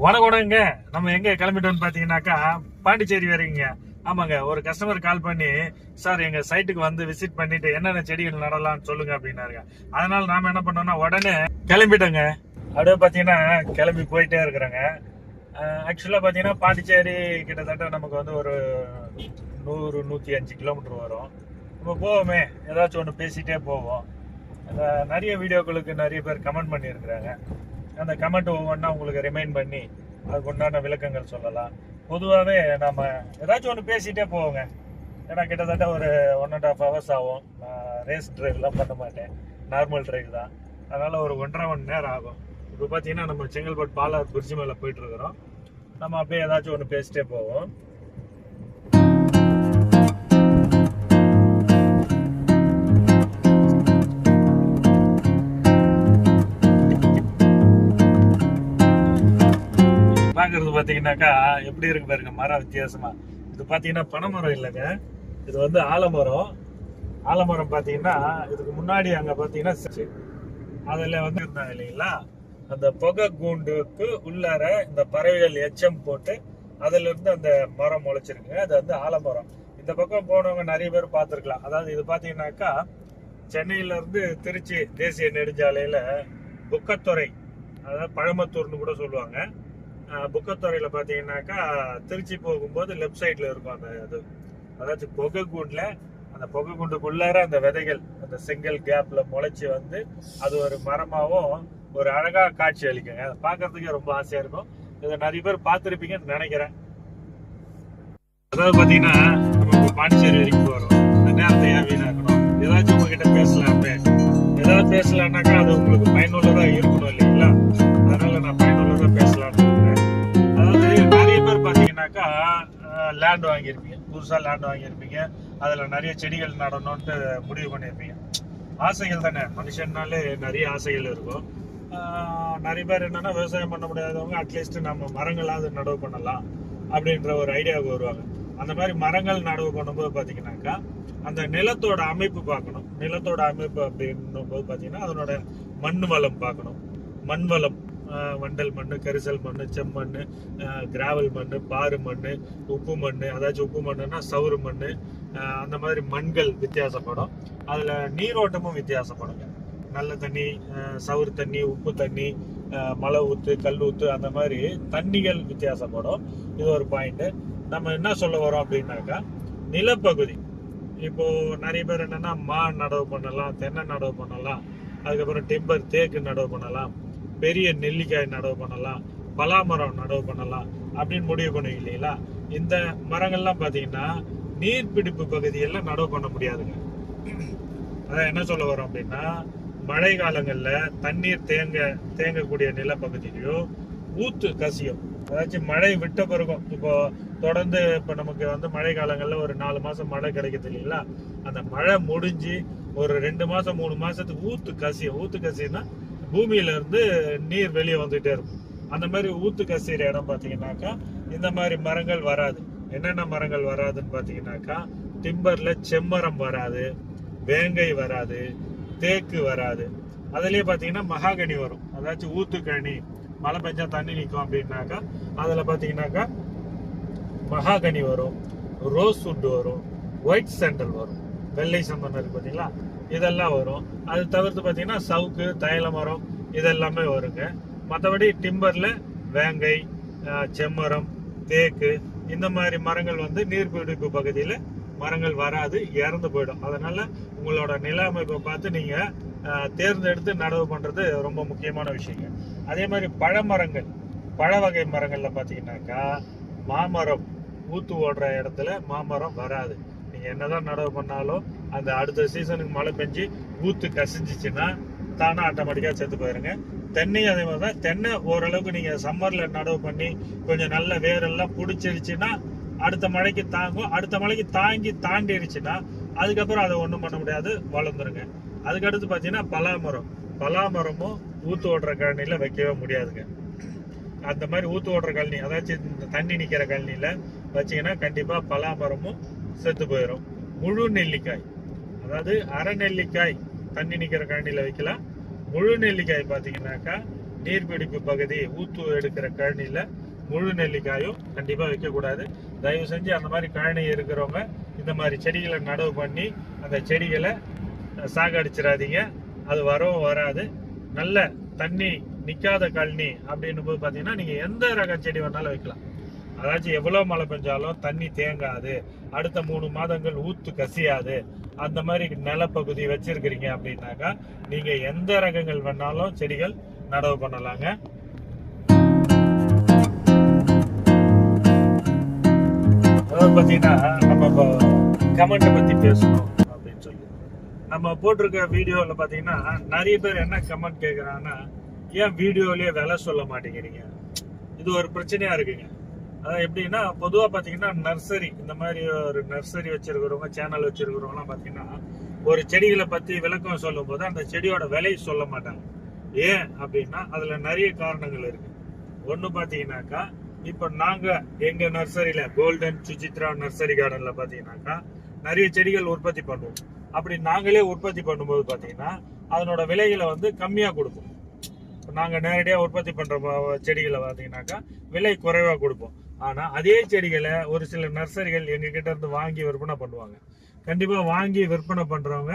வணக்கம்ங்க நம்ம எங்க கிளம்பிட்டோம்னு பாத்தீங்கன்னாக்கா பாண்டிச்சேரி வரைங்க ஆமாங்க ஒரு கஸ்டமர் கால் பண்ணி சார் எங்க சைட்டுக்கு வந்து விசிட் பண்ணிட்டு என்னென்ன செடிகள் நடலாம்னு சொல்லுங்க அப்படின்னாருங்க. அதனால நாம என்ன பண்ணோம்னா உடனே கிளம்பிட்டோங்க. அப்படியே பாத்தீங்கன்னா கிளம்பி போயிட்டே இருக்கிறோங்க. ஆக்சுவலா பாத்தீங்கன்னா பாண்டிச்சேரி கிட்டத்தட்ட நமக்கு வந்து ஒரு நூறு நூத்தி அஞ்சு கிலோமீட்டர் வரும். நம்ம போவோமே ஏதாச்சும் ஒன்று பேசிட்டே போவோம். அந்த நிறைய வீடியோக்களுக்கு நிறைய பேர் கமெண்ட் பண்ணியிருக்கிறாங்க. அந்த கமெண்ட் ஒவ்வொன்றா உங்களுக்கு ரிமைண்ட் பண்ணி அதுக்கு உண்டான விளக்கங்கள் சொல்லலாம். பொதுவாகவே நம்ம ஏதாச்சும் ஒன்று பேசிகிட்டே போவோங்க. ஏன்னா கிட்டத்தட்ட ஒரு ஒன் அண்ட் ஆஃப் ஹவர்ஸ் ஆகும். நான் ரேஸ் ட்ரைவ்லாம் பண்ண மாட்டேன். நார்மல் ட்ரைவ் தான். அதனால் ஒரு ஒன்றரை மணி நேரம் ஆகும். இப்போ பார்த்தீங்கன்னா நம்ம செங்கல்பட்டு பாலார் குறிச்சி மேலே போயிட்டுருக்குறோம் நம்ம அப்படியே ஏதாச்சும் ஒன்று பேசிட்டே போவோம். பாக்குறது பார்த்தீங்கன்னாக்கா எப்படி இருக்கு பாருங்க மரம் வித்தியாசமா. இது பார்த்தீங்கன்னா பனைமரம் இல்லைங்க. இது வந்து ஆலமரம். ஆலமரம் பார்த்தீங்கன்னா இதுக்கு முன்னாடி அங்கே பார்த்தீங்கன்னா அதில் வந்து இருந்தாங்க இல்லைங்களா? அந்த புகை கூண்டுக்கு உள்ளார இந்த பறவைகள் எச்சம் போட்டு அதுல இருந்து அந்த மரம் முளைச்சிருக்கு அது வந்து ஆலமரம். இந்த பக்கம் போனவங்க நிறைய பேர் பார்த்துருக்கலாம். அதாவது இது பார்த்தீங்கன்னாக்கா சென்னையில இருந்து திருச்சி தேசிய நெடுஞ்சாலையில புக்கத்துறை அதாவது பழமத்தூர்னு கூட சொல்லுவாங்க. புக்கத்துறையில் பாத்தீங்கன்னாக்கா திருச்சி போகும்போது லெஃப்ட் சைடுல இருக்கும் அந்த இது. அதாச்சும் புகை கூண்டுல அந்த புகை கூண்டுக்குள்ளார அந்த விதைகள் அந்த செங்கல் கேப்ல முளைச்சி வந்து அது ஒரு மரமாவும் ஒரு அழகா காட்சி அளிக்குங்க அதை பார்க்கறதுக்கே ரொம்ப ஆசையா இருக்கும். இதை நிறைய பேர் பார்த்துருப்பீங்கன்னு நினைக்கிறேன். அதாவது பாத்தீங்கன்னா நம்ம பாண்டிச்சேரி வரைக்கும் வரும் அந்த நேரத்தை ஏன் வீணாக்கணும்? ஏதாச்சும் உங்ககிட்ட பேசலாமே. ஏதாவது பேசலாம்னாக்கா அது உங்களுக்கு பயனுள்ளதா இருக்கணும் இல்லைங்களா? லேண்ட் வாங்கியிருப்பீங்க. புதுசாக லேண்ட் வாங்கியிருப்பீங்க. அதில் நிறைய செடிகள் நடணும்ட்டு முடிவு பண்ணியிருப்பீங்க. ஆசைகள் தானே? மனுஷன்னாலே நிறைய ஆசைகள் இருக்கும். நிறைய பேர் என்னென்னா விவசாயம் பண்ண முடியாதவங்க அட்லீஸ்ட் நம்ம மரங்களாவது நடவு பண்ணலாம் அப்படின்ற ஒரு ஐடியாவுக்கு வருவாங்க. அந்த மாதிரி மரங்கள் நடவு பண்ணும்போது பார்த்தீங்கன்னாக்கா அந்த நிலத்தோட அமைப்பு பார்க்கணும். நிலத்தோட அமைப்பு அப்படின்னும் போது பார்த்தீங்கன்னா அதனோட மண் வளம் பார்க்கணும். மண் வளம் வண்டல் மண் கரிசல் மண் செம்மண் கிராவல் மண் பாரு மண் உப்பு மண் அதாச்சும் உப்பு மண்ணுன்னா சவுறு மண் அந்த மாதிரி மண்கள் வித்தியாசப்படும். அதில் நீரோட்டமும் வித்தியாசப்படுங்க நல்ல தண்ணி சவுறு தண்ணி உப்பு தண்ணி மழை மலை ஊத்து கல் ஊத்து அந்த மாதிரி தண்ணிகள் வித்தியாசப்படும். இது ஒரு பாயிண்ட்டு நம்ம என்ன சொல்ல வரோம் அப்படின்னாக்கா நிலப்பகுதி. இப்போ நிறைய பேர் என்னன்னா மா நடவு பண்ணலாம் தென்னை நடவு பண்ணலாம் அதுக்கப்புறம் டிம்பர் தேக்கு நடவு பண்ணலாம். பெரிய நெல்லிக்காய் நடவு பண்ணலாம் பலாமரம் நடவு பண்ணலாம் அப்படின்னு முடிவு பண்ணுவீங்க இல்லைங்களா? இந்த மரங்கள்லாம் பார்த்தீங்கன்னா நீர்பிடிப்பு பகுதியெல்லாம் நடவு பண்ண முடியாதுங்க. அதான் என்ன சொல்ல வரோம் அப்படின்னா மழை காலங்களில் தண்ணீர் தேங்க தேங்கக்கூடிய நிலப்பகுதியிலையோ ஊத்து கசியும். அதாச்சும் மழை விட்ட பிறகும் இப்போ தொடர்ந்து இப்போ நமக்கு வந்து மழை காலங்களில் ஒரு நாலு மாதம் மழை கிடைக்குது இல்லைங்களா? அந்த மழை முடிஞ்சு ஒரு ரெண்டு மாதம் மூணு மாதத்துக்கு ஊத்து கசியும். ஊத்து கசின்னா பூமியிலேருந்து நீர் வெளியே வந்துகிட்டே இருக்கும். அந்த மாதிரி ஊத்து கசிற இடம் பார்த்தீங்கன்னாக்கா இந்த மாதிரி மரங்கள் வராது. என்னென்ன மரங்கள் வராதுன்னு பார்த்தீங்கன்னாக்கா டிம்பரில் செம்மரம் வராது வேங்கை வராது தேக்கு வராது. அதுலேயே பார்த்தீங்கன்னா மகாகனி வரும். அதாச்சும் ஊத்துக்கனி மழை பெஞ்சா தண்ணி நிற்கும் அப்படின்னாக்கா அதில் பார்த்தீங்கன்னாக்கா மகாகனி வரும் ரோஸ் வுட் வரும் ஒயிட் சாண்டல் வரும். வெள்ளை சந்தனம் இருக்கு பார்த்தீங்களா இதெல்லாம் வரும். அது தவிர்த்து பார்த்தீங்கன்னா சவுக்கு தைல மரம் இதெல்லாமே வருங்க. மற்றபடி டிம்பரில் வேங்கை செம்மரம் தேக்கு இந்த மாதிரி மரங்கள் வந்து நீர்பிடிப்பு பகுதியில் மரங்கள் வராது இறந்து போயிடும். அதனால் உங்களோட நில அமைப்பை பார்த்து நீங்கள் தேர்ந்தெடுத்து நடவு பண்ணுறது ரொம்ப முக்கியமான விஷயங்க. அதே மாதிரி பழமரங்கள் பழ வகை மரங்களில் பார்த்தீங்கன்னாக்கா மாமரம் ஊத்து ஓடுற இடத்துல மாமரம் வராது. நீங்கள் என்னதான் நடவு பண்ணாலும் அந்த அடுத்த சீசனுக்கு மழை பெஞ்சு ஊத்து கசிஞ்சிச்சுன்னா தானே ஆட்டோமேட்டிக்காக செத்து போயிருங்க. தென்னையும் அதே மாதிரி தான். தென்னை ஓரளவுக்கு நீங்கள் சம்மரில் நடவு பண்ணி கொஞ்சம் நல்ல வேரெல்லாம் பிடிச்சிருச்சுன்னா அடுத்த மழைக்கு தாங்கும். அடுத்த மழைக்கு தாங்கி தாண்டிடுச்சுன்னா அதுக்கப்புறம் அதை ஒன்றும் பண்ண முடியாது. வளர்ந்துருங்க. அதுக்கடுத்து பார்த்தீங்கன்னா பலாமரம். பலாமரமும் ஊத்து ஓடுற கழனியில் வைக்கவே முடியாதுங்க. அந்த மாதிரி ஊத்து ஓடுற கழனி அதாச்சும் இந்த தண்ணி நிற்கிற கழனியில் வச்சீங்கன்னா கண்டிப்பாக பலாமரமும் செத்து போயிடும் முழு நெல்லிக்காய். அதாவது அரை நெல்லிக்காய் தண்ணி நிற்கிற கழனியில் வைக்கலாம். முழு நெல்லிக்காய் பார்த்தீங்கன்னாக்கா நீர்பிடிப்பு பகுதி ஊத்து எடுக்கிற கழனியில் முழு நெல்லிக்காயும் கண்டிப்பாக வைக்கக்கூடாது. தயவு செஞ்சு அந்த மாதிரி கழனி இருக்கிறவங்க இந்த மாதிரி செடிகளை நடவு பண்ணி அந்த செடிகளை சாகடிச்சிடாதீங்க. அது வரவும் வராது. நல்ல தண்ணி நிற்காத கழனி அப்படின்னு போது பார்த்தீங்கன்னா நீங்கள் எந்த ரக செடி வேணாலும் வைக்கலாம். அதாச்சும் எவ்வளோ மழை பெஞ்சாலும் தண்ணி தேங்காது. அடுத்த மூணு மாதங்கள் ஊத்து கசியாது. அந்த மாதிரி நிலப்பகுதி வச்சிருக்கிறீங்க அப்படின்னாக்கா நீங்க எந்த ரகங்கள் வேணாலும் செடிகள் நடவு பண்ணலாங்க. அதாவது பாத்தீங்கன்னா நம்ம இப்போ கமெண்ட் பத்தி பேசணும் அப்படின்னு சொல்லி. நம்ம போட்டிருக்க வீடியோல பாத்தீங்கன்னா நிறைய பேர் என்ன கமெண்ட் கேக்குறாங்கன்னா ஏன் வீடியோலயே விலை சொல்ல மாட்டேங்கிறீங்க? இது ஒரு பிரச்சனையா இருக்குங்க. எப்படின்னா பொதுவாக பார்த்தீங்கன்னா நர்சரி இந்த மாதிரி ஒரு நர்சரி வச்சிருக்கிறவங்க சேனல் வச்சிருக்கிறவங்கலாம் பார்த்தீங்கன்னா ஒரு செடிகளை பற்றி விளக்கம் சொல்லும் போது அந்த செடியோட விலை சொல்ல மாட்டாங்க. ஏன் அப்படின்னா அதில் நிறைய காரணங்கள் இருக்குது ஒன்று பார்த்தீங்கன்னாக்கா இப்போ நாங்கள் எங்கள் நர்சரியில் கோல்டன் சுஜித்ரா நர்சரி கார்டனில் பார்த்தீங்கன்னாக்கா நிறைய செடிகள் உற்பத்தி பண்ணுவோம். அப்படி நாங்களே உற்பத்தி பண்ணும்போது பார்த்தீங்கன்னா அதனோட விலைகளை வந்து கம்மியாக கொடுப்போம். நாங்கள் நேரடியாக உற்பத்தி பண்ணுற செடிகளை பார்த்தீங்கன்னாக்கா விலை குறைவாக கொடுப்போம். ஆனால் அதே செடிகளை ஒரு சில நர்சரிகள் எங்ககிட்ட இருந்து வாங்கி விற்பனை பண்ணுவாங்க. கண்டிப்பாக வாங்கி விற்பனை பண்ணுறவங்க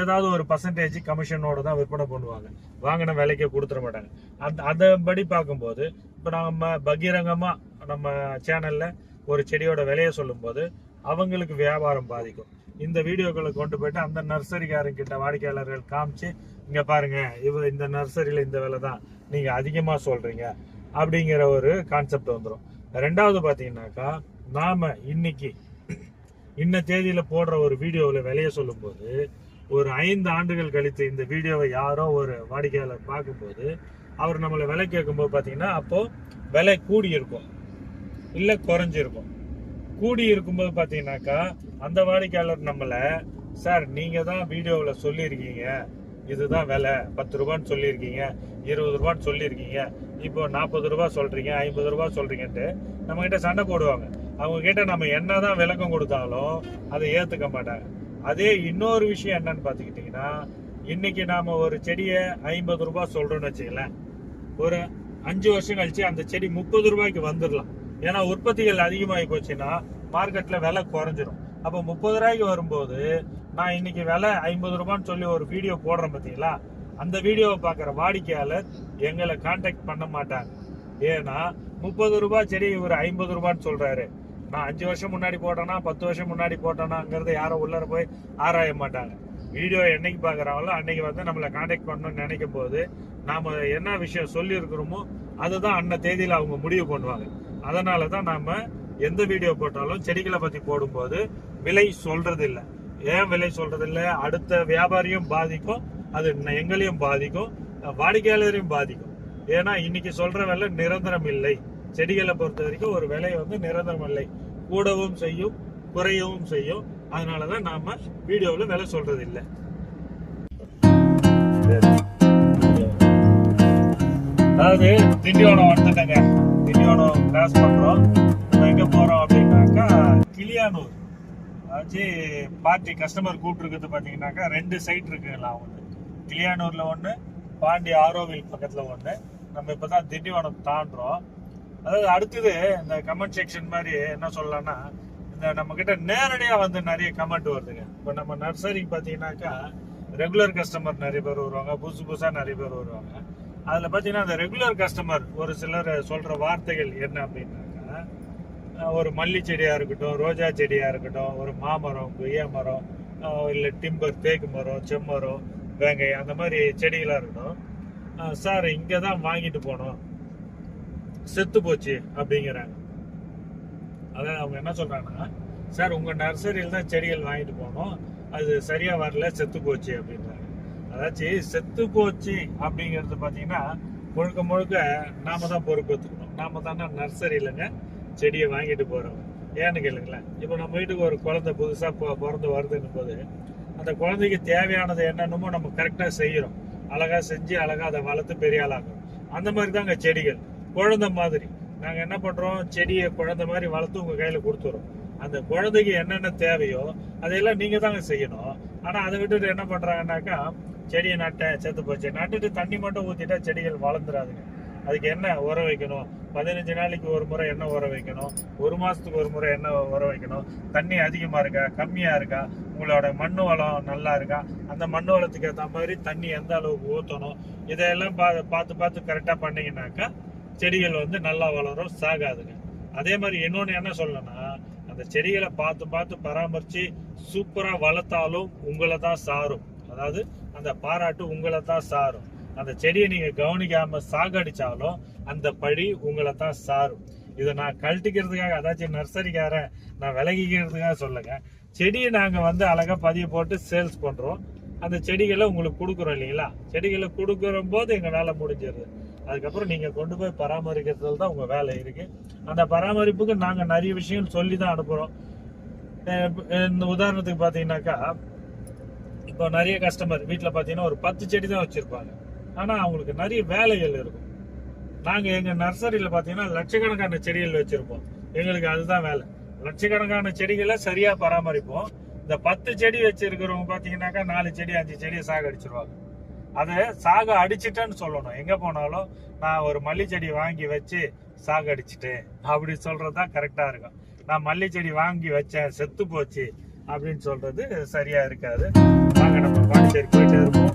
ஏதாவது ஒரு பர்சன்டேஜ் கமிஷனோட தான் விற்பனை பண்ணுவாங்க. வாங்கின விலைக்கு கொடுத்துட மாட்டாங்க. அந்த அதன்படி பார்க்கும்போது இப்போ நம்ம பகிரங்கமாக நம்ம சேனலில் ஒரு செடியோட விலையை சொல்லும்போது அவங்களுக்கு வியாபாரம் பாதிக்கும். இந்த வீடியோக்களை கொண்டு போயிட்டு அந்த நர்சரிக்காரங்கிட்ட வாடிக்கையாளர்கள் காமிச்சு இங்கே பாருங்க இவ இந்த நர்சரியில் இந்த விலை தான். நீங்கள் அதிகமாக சொல்கிறீங்க அப்படிங்கிற ஒரு கான்செப்ட் வந்துடும் ரெண்டாவது பார்த்தீங்கன்னாக்கா நாம் இன்னைக்கு இன்ன தேதியில் போடுற ஒரு வீடியோவில் விலையை சொல்லும்போது ஒரு ஐந்து ஆண்டுகள் கழித்து இந்த வீடியோவை யாரோ ஒரு வாடிக்கையாளர் பார்க்கும்போது அவர் நம்மளை விலை கேட்கும்போது பார்த்தீங்கன்னா அப்போது விலை கூடி இருக்கும் இல்லை குறைஞ்சிருக்கும். கூடி இருக்கும்போது பார்த்தீங்கன்னாக்கா அந்த வாடிக்கையாளர் நம்மளை சார் நீங்கள் தான் வீடியோவில் சொல்லியிருக்கீங்க. இதுதான் விலை. பத்து ரூபான்னு சொல்லியிருக்கீங்க. இருபது ரூபான்னு சொல்லியிருக்கீங்க. இப்போ நாற்பது ரூபா சொல்கிறீங்க ஐம்பது ரூபா சொல்கிறீங்கன்ட்டு நம்மக்கிட்ட சண்டை போடுவாங்க. அவங்கக்கிட்ட நம்ம என்ன தான் விளக்கம் கொடுத்தாலும் அதை ஏற்றுக்க மாட்டாங்க. அதே இன்னொரு விஷயம் என்னன்னு பார்த்துக்கிட்டிங்கன்னா இன்றைக்கி நாம் ஒரு செடியை ஐம்பது ரூபா சொல்கிறோன்னு வச்சுக்கலேன் ஒரு அஞ்சு வருஷம் கழித்து அந்த செடி முப்பது ரூபாய்க்கு வந்துடலாம். ஏன்னா உற்பத்திகள் அதிகமாகி போச்சுன்னா மார்க்கெட்டில் விலை குறைஞ்சிரும். அப்போ முப்பது ரூபாய்க்கு வரும்போது நான் இன்னைக்கு விலை ஐம்பது ரூபான்னு சொல்லி ஒரு வீடியோ போடுறேன் பார்த்தீங்களா? அந்த வீடியோவை பார்க்குற வாடிக்கையாளர் எங்களை காண்டாக்ட் பண்ண மாட்டாங்க. ஏன்னா முப்பது ரூபாய் செடி இவர் ஐம்பது ரூபான்னு சொல்கிறாரு நான் அஞ்சு வருஷம் முன்னாடி போட்டேனா பத்து வருஷம் முன்னாடி போட்டேனாங்கிறத யாரும் உள்ளர போய் ஆராய மாட்டாங்க. வீடியோ என்னைக்கு பார்க்குறாங்களோ அன்னைக்கு வந்து நம்மளை காண்டாக்ட் பண்ணணும்னு நினைக்கும் போது நாம் என்ன விஷயம் சொல்லியிருக்கிறோமோ அதுதான் அன்ன தேதியில் அவங்க முடிவு பண்ணுவாங்க. அதனால தான் நாம் எந்த வீடியோ போட்டாலும் செடிகளை பற்றி போடும்போது விலை சொல்கிறதில்ல ஏன் விலை சொல்கிறது இல்லை அடுத்த வியாபாரியும் பாதிக்கும். அது எங்களையும் பாதிக்கும் வாடிக்கையாளரையும் பாதிக்கும். ஏன்னா இன்னைக்கு சொல்ற விலை நிரந்தரம் இல்லை. செடிகளை பொறுத்த வரைக்கும் ஒரு விலை வந்து நிரந்தரம் இல்லை. கூடவும் செய்யும் குறையவும் செய்யும். அதனால தான் நாம வீடியோவில் விலை சொல்றது இல்லை அதாவது திண்டிவனம் வந்துட்டேங்க. திண்டிவனம் கிராஸ் பண்றோம். நம்ம எங்க போறோம் அப்படின்னாக்கா கிளியானூர். அதாச்சு பார்ட்டி கஸ்டமர் கூப்பிட்டுருக்குது பார்த்தீங்கன்னாக்கா ரெண்டு சைட் இருக்குங்களா அவங்களுக்கு கிளியானூரில் ஒன்று பாண்டி ஆரோவில் பக்கத்தில் ஒன்று நம்ம இப்போ தான் திண்டிவனம் தாண்டுறோம். அதாவது அடுத்தது இந்த கமெண்ட் செக்ஷன் மாதிரி என்ன சொல்லலாம்னா இந்த நம்மக்கிட்ட நேரடியாக வந்து நிறைய கமெண்ட் வருதுங்க. இப்போ நம்ம நர்சரிக்கு பார்த்தீங்கன்னாக்கா ரெகுலர் கஸ்டமர் நிறைய பேர் வருவாங்க. புதுசு புதுசாக நிறைய பேர் வருவாங்க. அதில் பார்த்தீங்கன்னா அந்த ரெகுலர் கஸ்டமர் ஒரு சிலர் சொல்கிற வார்த்தைகள் என்ன அப்படின்னாக்கா ஒரு மல்லி செடியாக இருக்கட்டும் ரோஜா செடியாக இருக்கட்டும் ஒரு மாமரம் கொய்யா மரம் இல்லை டிம்பர் தேக்கு மரம் செம்மரம் வேங்கை அந்த மாதிரி செடிகளாக இருக்கட்டும் சார் இங்கே தான் வாங்கிட்டு போனோம். செத்து போச்சு அப்படிங்கிறாங்க. அதான் அவங்க என்ன சொல்கிறாங்கன்னா சார் உங்கள் நர்சரியில் தான் செடிகள் வாங்கிட்டு போனோம். அது சரியாக வரல செத்து போச்சு அப்படின்றாங்க. அதாச்சு செத்து போச்சு அப்படிங்கிறது பார்த்தீங்கன்னா முழுக்க முழுக்க நாம தான் பொறுப்பேற்றுக்கணும் நாம தானே நர்சரியிலங்க செடியை வாங்கிட்டு போகிறோம் ஏன்னு கேளுங்களேன். இப்போ நம்ம வீட்டுக்கு ஒரு குழந்தை புதுசாக பிறந்து வருதுன்னு போது அந்த குழந்தைக்கு தேவையானது என்னென்னமோ நம்ம கரெக்டாக செய்கிறோம் அழகாக செஞ்சு அழகாக அதை வளர்த்து பெரிய ஆளாகும் அந்த மாதிரி தாங்க செடிகள். குழந்தை மாதிரி. நாங்கள் என்ன பண்ணுறோம் செடியை குழந்தை மாதிரி வளர்த்து உங்கள் கையில் கொடுத்துறோம் அந்த குழந்தைக்கு என்னென்ன தேவையோ அதையெல்லாம் நீங்கள் தாங்க செய்யணும். ஆனால் அதை விட்டுட்டு என்ன பண்ணுறாங்கன்னாக்கா செடியை நட்டேன் செத்து போச்சு. நட்டுட்டு தண்ணி மட்டும் ஊற்றிட்டா செடிகள் வளர்ந்துடாதுங்க அதுக்கு என்ன உரம் வைக்கணும்? பதினஞ்சு நாளைக்கு ஒரு முறை என்ன உரம் வைக்கணும். ஒரு மாதத்துக்கு ஒரு முறை என்ன உரம் வைக்கணும். தண்ணி அதிகமாக இருக்கா? கம்மியாக இருக்கா? உங்களோட மண் வளம் நல்லா இருக்கா? அந்த மண் வளத்துக்கு ஏற்ற மாதிரி தண்ணி எந்த அளவுக்கு ஊற்றணும் இதையெல்லாம் பா பார்த்து பார்த்து கரெக்டாக பண்ணீங்கன்னாக்கா செடிகள் வந்து நல்லா வளரும் சாகாதுங்க. அதே மாதிரி இன்னொன்று என்ன சொல்லணும்னா அந்த செடிகளை பார்த்து பார்த்து பராமரித்து சூப்பராக வளர்த்தாலும் உங்களை தான் சாரும். அதாவது அந்த பாராட்டு உங்களை தான் சாரும். அந்த செடியை நீங்க கவனிக்காம சாகடிச்சாலும் அந்த பழி உங்களை தான் சாரும். இதை நான் கழட்டிக்கிறதுக்காக அதாச்சும் நர்சரிக்காரன் நான் விலகிக்கிறதுக்காக சொல்லுங்க. செடியை நாங்க வந்து அழகா பதிய போட்டு சேல்ஸ் பண்றோம். அந்த செடிகளை உங்களுக்கு கொடுக்குறோம் இல்லைங்களா? செடிகளை கொடுக்குற போது எங்களால் முடிஞ்சிருது. அதுக்கப்புறம் நீங்கள் கொண்டு போய் பராமரிக்கிறதுல தான் உங்கள் வேலை இருக்குது அந்த பராமரிப்புக்கு நாங்கள் நிறைய விஷயம் சொல்லி தான் அனுப்புகிறோம் இந்த உதாரணத்துக்கு பார்த்தீங்கன்னாக்கா இப்போ நிறைய கஸ்டமர் வீட்டில் பார்த்தீங்கன்னா ஒரு பத்து செடி தான் வச்சுருப்பாங்க. ஆனால் அவங்களுக்கு நிறைய வேலைகள் இருக்கும். நாங்கள் எங்கள் நர்சரியில் பார்த்தீங்கன்னா லட்சக்கணக்கான செடிகள் வச்சுருப்போம். எங்களுக்கு அதுதான் வேலை. லட்சக்கணக்கான செடிகளை சரியாக பராமரிப்போம். இந்த பத்து செடி வச்சுருக்கிறவங்க பார்த்தீங்கன்னாக்கா நாலு செடி அஞ்சு செடியை சாக அடிச்சிருவாங்க. அதை சாக அடிச்சிட்டேன்னு சொல்லணும். எங்கே போனாலும் நான் ஒரு மல்லி செடி வாங்கி வச்சு சாக அடிச்சிட்டேன். அப்படி சொல்கிறது தான் கரெக்டாக இருக்கும். நான் மல்லி செடி வாங்கி வச்சேன் செத்து போச்சு அப்படின்னு சொல்கிறது சரியாக இருக்காது. வாங்க நம்ம பாண்டிச்சேரி போயிட்டே இருப்போம்